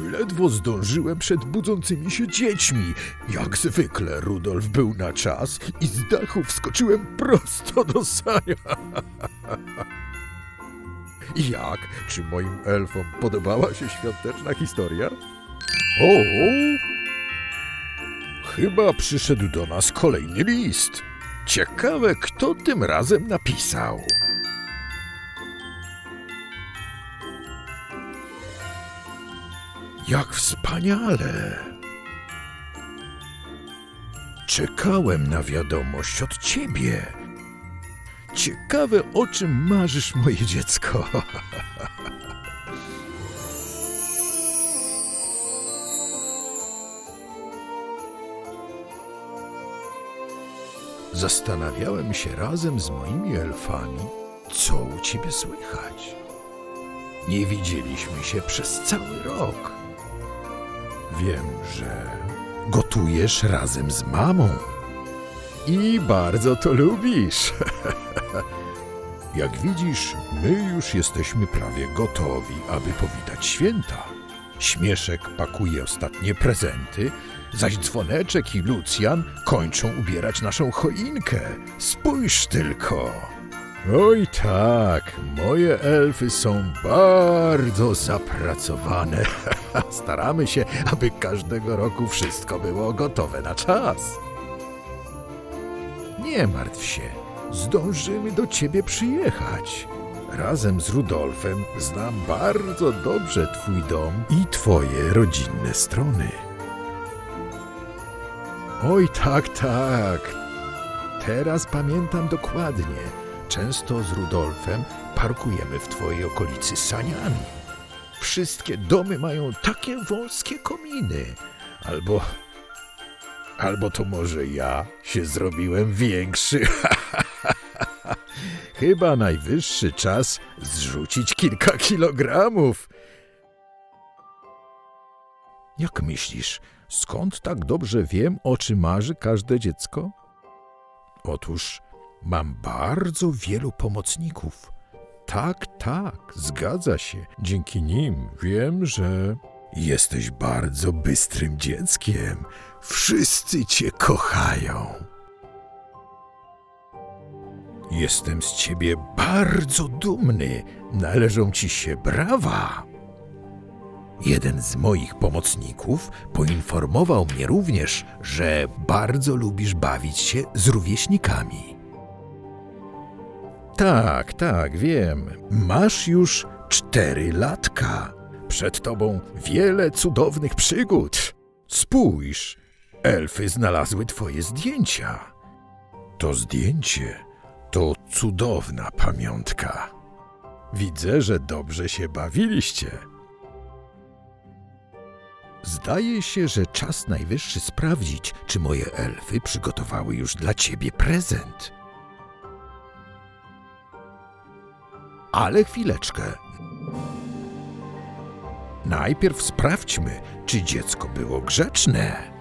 Ledwo zdążyłem przed budzącymi się dziećmi. Jak zwykle Rudolf był na czas i z dachu wskoczyłem prosto do sania. Jak? Czy moim elfom podobała się świąteczna historia? O! Chyba przyszedł do nas kolejny list. Ciekawe, kto tym razem napisał. Jak wspaniale! Czekałem na wiadomość od ciebie. Ciekawe, o czym marzysz, moje dziecko. Zastanawiałem się razem z moimi elfami, co u ciebie słychać. Nie widzieliśmy się przez cały rok. Wiem, że gotujesz razem z mamą. I bardzo to lubisz. Jak widzisz, my już jesteśmy prawie gotowi, aby powitać święta. Śmieszek pakuje ostatnie prezenty, zaś dzwoneczek i Lucjan kończą ubierać naszą choinkę. Spójrz tylko. Oj tak, moje elfy są bardzo zapracowane. Staramy się, aby każdego roku wszystko było gotowe na czas. Nie martw się, zdążymy do ciebie przyjechać. Razem z Rudolfem znam bardzo dobrze twój dom i twoje rodzinne strony. Oj, tak, tak. Teraz pamiętam dokładnie. Często z Rudolfem parkujemy w twojej okolicy saniami. Wszystkie domy mają takie wąskie kominy. Albo. Albo to może ja się zrobiłem większy. Chyba najwyższy czas zrzucić kilka kilogramów. Jak myślisz, skąd tak dobrze wiem, o czym marzy każde dziecko? Otóż mam bardzo wielu pomocników. Tak, tak, zgadza się. Dzięki nim wiem, że jesteś bardzo bystrym dzieckiem. Wszyscy cię kochają. Jestem z ciebie bardzo dumny. Należą ci się brawa. Jeden z moich pomocników poinformował mnie również, że bardzo lubisz bawić się z rówieśnikami. Tak, tak, wiem. Masz już cztery latka. Przed tobą wiele cudownych przygód. Spójrz, elfy znalazły twoje zdjęcia. To zdjęcie to cudowna pamiątka. Widzę, że dobrze się bawiliście. Zdaje się, że czas najwyższy sprawdzić, czy moje elfy przygotowały już dla ciebie prezent. Ale chwileczkę. Najpierw sprawdźmy, czy dziecko było grzeczne.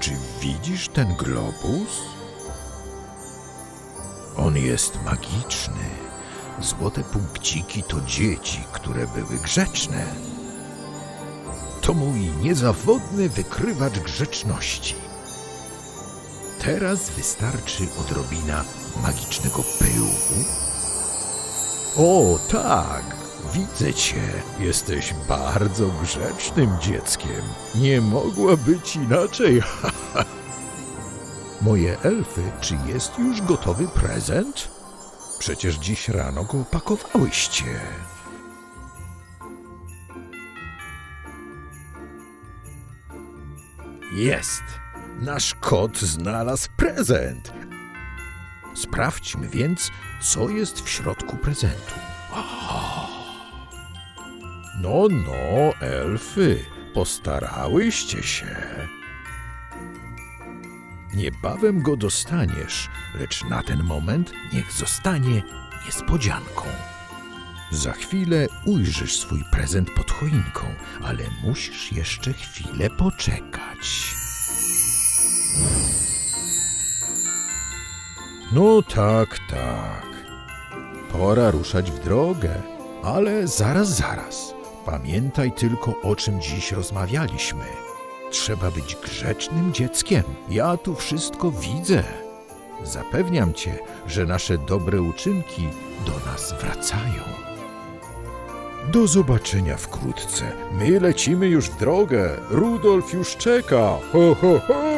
Czy widzisz ten globus? On jest magiczny. Złote punkciki to dzieci, które były grzeczne. To mój niezawodny wykrywacz grzeczności. Teraz wystarczy odrobina magicznego pyłu. O, tak, widzę cię. Jesteś bardzo grzecznym dzieckiem. Nie mogła być inaczej. Moje elfy, czy jest już gotowy prezent? Przecież dziś rano go opakowałyście. Jest! Nasz kot znalazł prezent. Sprawdźmy więc, co jest w środku prezentu. No, no, elfy, postarałyście się. Niebawem go dostaniesz, lecz na ten moment niech zostanie niespodzianką. Za chwilę ujrzysz swój prezent pod choinką, ale musisz jeszcze chwilę poczekać. No tak, tak. Pora ruszać w drogę, ale zaraz, zaraz. Pamiętaj tylko, o czym dziś rozmawialiśmy. Trzeba być grzecznym dzieckiem. Ja tu wszystko widzę. Zapewniam cię, że nasze dobre uczynki do nas wracają. Do zobaczenia wkrótce. My lecimy już w drogę. Rudolf już czeka. Ho, ho, ho!